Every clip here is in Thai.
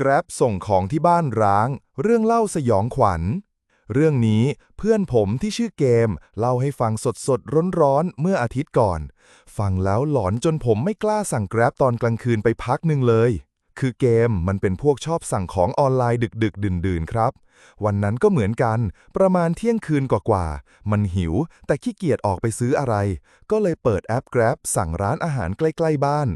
แกร็บส่งของที่บ้านร้าง เรื่องเล่าสยองขวัญ เรื่องนี้เพื่อนผมที่ชื่อเกม เล่าให้ฟังสดสดร้อนๆ เมื่ออาทิตย์ก่อน ฟังแล้วหลอนจนผมไม่กล้าสั่งแกร็บตอนกลางคืนไปพักหนึ่งเลย คือเกมมันเป็นพวกชอบสั่งของออนไลน์ดึกๆดื่นๆครับ วันนั้นก็เหมือนกัน ประมาณเที่ยงคืนกว่าๆ มันหิว แต่ขี้เกียจออกไปซื้ออะไร ก็เลยเปิดแอป Grab สั่งร้านอาหารใกล้ๆบ้าน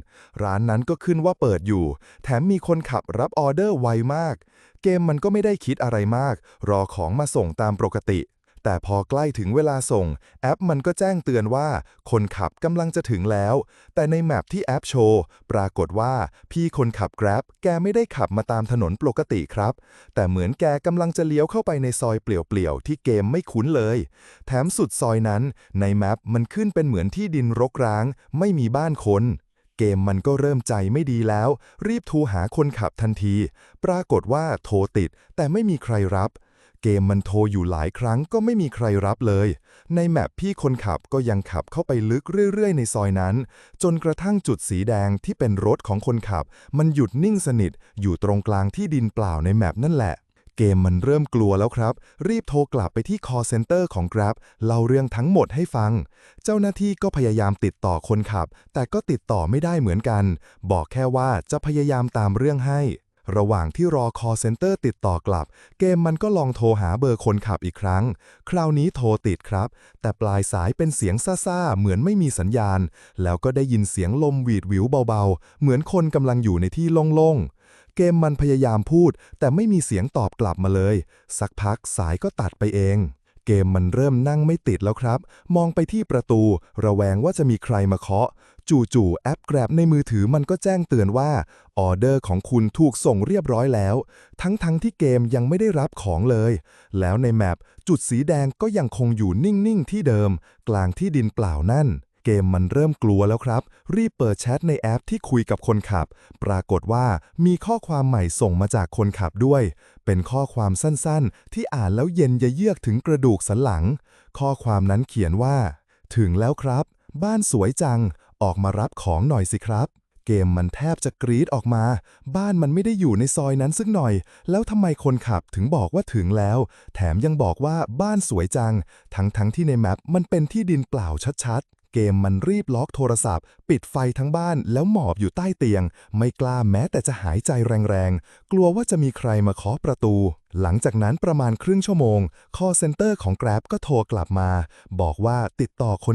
ร้านนั้นก็ขึ้นว่าเปิดอยู่ แถมมีคนขับรับออเดอร์ไวมาก เกมมันก็ไม่ได้คิดอะไรมาก รอของมาส่งตามปกติ แต่พอใกล้ถึงเวลาส่ง แอปมันก็แจ้งเตือนว่า คนขับกำลังจะถึงแล้ว แต่ในแมปที่แอปโชว์ ปรากฏว่า พี่คนขับ Grab แกไม่ได้ขับมาตามถนนปกติครับ แต่เหมือนแกกำลังจะเลี้ยวเข้าไปในซอยเปลี่ยวๆ ที่เกมไม่คุ้นเลย แถมสุดซอยนั้น ในแมปมันขึ้นเป็นเหมือนที่ดินรกร้าง ไม่มีบ้านคนเกมมันก็เริ่มใจไม่ดีแล้ว รีบโทรหาคนขับทันที ปรากฏว่าโทรติด แต่ไม่มีใครรับ เกมมันโทรอยู่หลายครั้งก็ไม่มีใครรับเลย ในแมปพี่คนขับก็ยังขับเข้าไปลึกเรื่อยๆ ในซอยนั้น จนกระทั่งจุดสีแดงที่เป็นรถของคนขับ มันหยุดนิ่งสนิท อยู่ตรงกลางที่ดินเปล่าในแมปนั่นแหละ เกมมันเริ่มกลัวแล้วครับ รีบโทรกลับไปที่ call center ของ Grab เล่าเรื่องทั้งหมดให้ฟัง เจ้าหน้าที่ก็พยายามติดต่อคนขับ แต่ก็ติดต่อไม่ได้เหมือนกัน บอกแค่ว่าจะพยายามตามเรื่องให้ ระหว่างที่รอคอเซ็นเตอร์ติดต่อกลับ เกมมันก็ลองโทรหาเบอร์คนขับอีกครั้ง คราวนี้โทรติดครับ แต่ปลายสายเป็นเสียงซ่าๆ เหมือนไม่มีสัญญาณ แล้วก็ได้ยินเสียงลมหวีดวิวเบาๆ เหมือนคนกำลังอยู่ในที่โล่งๆเกมมันพยายามพูด แต่ไม่มีเสียงตอบกลับมาเลย สักพักสายก็ตัดไปเอง เกมมันเริ่มนั่งไม่ติดแล้วครับ มองไปที่ประตู ระแวงว่าจะมีใครมาเคาะ จู่ๆแอปแกร็บในมือถือมันก็แจ้งเตือนว่า ออเดอร์ของคุณถูกส่งเรียบร้อยแล้ว ทั้งๆทที่เกมยังไม่ได้รับของเลย แล้วในแมปจุดสีแดงก็ยังคงอยู่นิ่งๆที่เดิม กลางที่ดินเปล่านั่น เกมมันเริ่มกลัวแล้วครับ รีบเปิดแชทในแอปที่คุยกับคนขับ ปรากฏว่ามีข้อความใหม่ส่งมาจากคนขับด้วย เป็นข้อความสั้นๆ ที่อ่านแล้วเย็นยะเยือกถึงกระดูกสันหลัง ข้อความนั้นเขียนว่า ถึงแล้วครับ บ้านสวยจัง ออกมารับของหน่อยสิครับเกมมันแทบจะกรีดออกมา บ้านมันไม่ได้อยู่ในซอยนั้นสักหน่อย แล้วทำไมคนขับถึงบอกว่าถึงแล้ว แถมยังบอกว่าบ้านสวยจัง ทั้งๆทที่ในแมปมันเป็นที่ดินเปล่าชัดๆ เกมมันรีบล็อกโทรศัพท์ ปิดไฟทั้งบ้านแล้วหมอบอยู่ใต้เตียง ไม่กล้าแม้แต่จะหายใจแรงๆ กลัวว่าจะมีใครมาเคาะประตู หลังจากนั้นประมาณครึ่งชั่วโมง คอเซ็นเตอร์ของ Grab ก็โทรกลับมา บอกว่าติดต่อคน